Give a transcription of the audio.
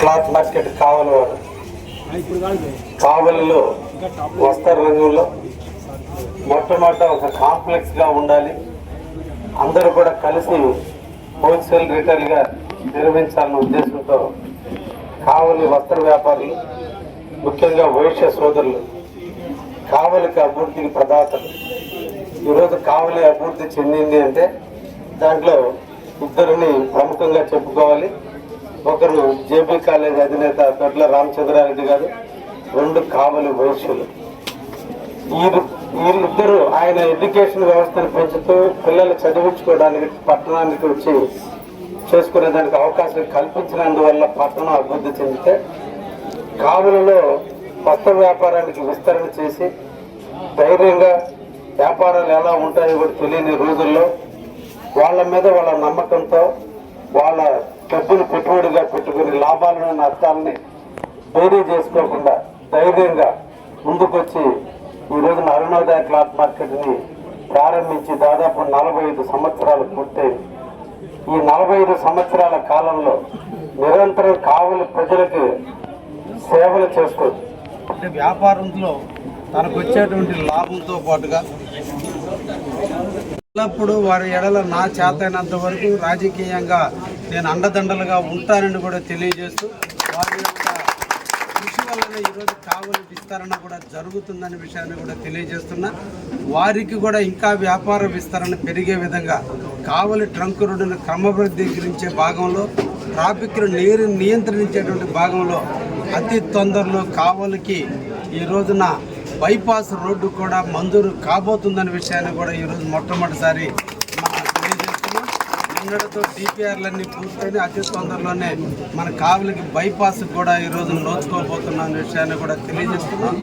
Cloth market కావలివారు. కావలిలో వస్త్ర రంగంలో మొట్టమొదట ఒక కాంప్లెక్స్గా ఉండాలి. అందరూ కూడా కలిసి హోల్సేల్ రిటైల్గా నిర్వహించాలన్న ఉద్దేశంతో కావలి వస్త్ర వ్యాపారులు ముఖ్యంగా వైశ్య సోదరులు కావలికి అభివృద్ధికి ప్రదాతలు. ఈరోజు కావలి అభివృద్ధి చెందింది అంటే దాంట్లో ఇద్దరిని ప్రముఖంగా చెప్పుకోవాలి. ఒకరు జేబీ కాలేజ్ అధినేత దొడ్ల రామచంద్రారెడ్డి గారు రెండు కావలి వైశ్యులు. వీరు ఆయన ఎడ్యుకేషన్ వ్యవస్థను పెంచుతూ పిల్లలు చదివించుకోవడానికి పట్టణానికి వచ్చి చేసుకునేదానికి అవకాశం కల్పించినందువల్ల పట్టణం అభివృద్ధి చెందితే కావులలో కొత్త వ్యాపారానికి విస్తరణ చేసి ధైర్యంగా వ్యాపారాలు ఎలా ఉంటాయో కూడా తెలియని రోజుల్లో వాళ్ళ మీద వాళ్ళ నమ్మకంతో వాళ్ళ డబ్బులు పెట్టుబడిగా పెట్టుకుని లాభాలను నష్టాలని బేరీ చేసుకోకుండా ధైర్యంగా ముందుకొచ్చి ఈ రోజున అరుణోదయ క్లాత్ మార్కెట్ని ప్రారంభించి దాదాపు నలభై ఐదు సంవత్సరాలు పూర్తయింది ఈ నలభై ఐదు సంవత్సరాల కాలంలో నిరంతరం కావలి ప్రజలకు సేవలు చేసుకోవచ్చు అంటే వ్యాపారంలో తనకు వచ్చేటువంటి లాభంతో పాటుగా ఎల్లప్పుడూ వారి ఎడల నా చేతైనంత వరకు రాజకీయంగా నేను అండదండలుగా ఉంటానని కూడా తెలియజేస్తూ వారి యొక్క కృషి వలన ఈరోజు కావలి విస్తరణ కూడా జరుగుతుందనే విషయాన్ని కూడా తెలియజేస్తున్నా. వారికి కూడా ఇంకా వ్యాపార విస్తరణ పెరిగే విధంగా కావలి ట్రంక్ రోడ్డును క్రమబద్ధీకరించే భాగంలో ట్రాఫిక్ను నీరు నియంత్రించేటువంటి భాగంలో అతి తొందరలో కావలికి ఈ రోజున బైపాస్ రోడ్డు కూడా మంజూరు కాబోతుందనే విషయాన్ని కూడా ఈరోజు మొట్టమొదటిసారి నిన్నటితో డిపిఆర్లన్నీ పూర్తయిన అతి తొందరలోనే మన కావులకి బైపాస్ కూడా ఈరోజు నోచుకోబోతున్న విషయాన్ని కూడా తెలియజేస్తున్నాం.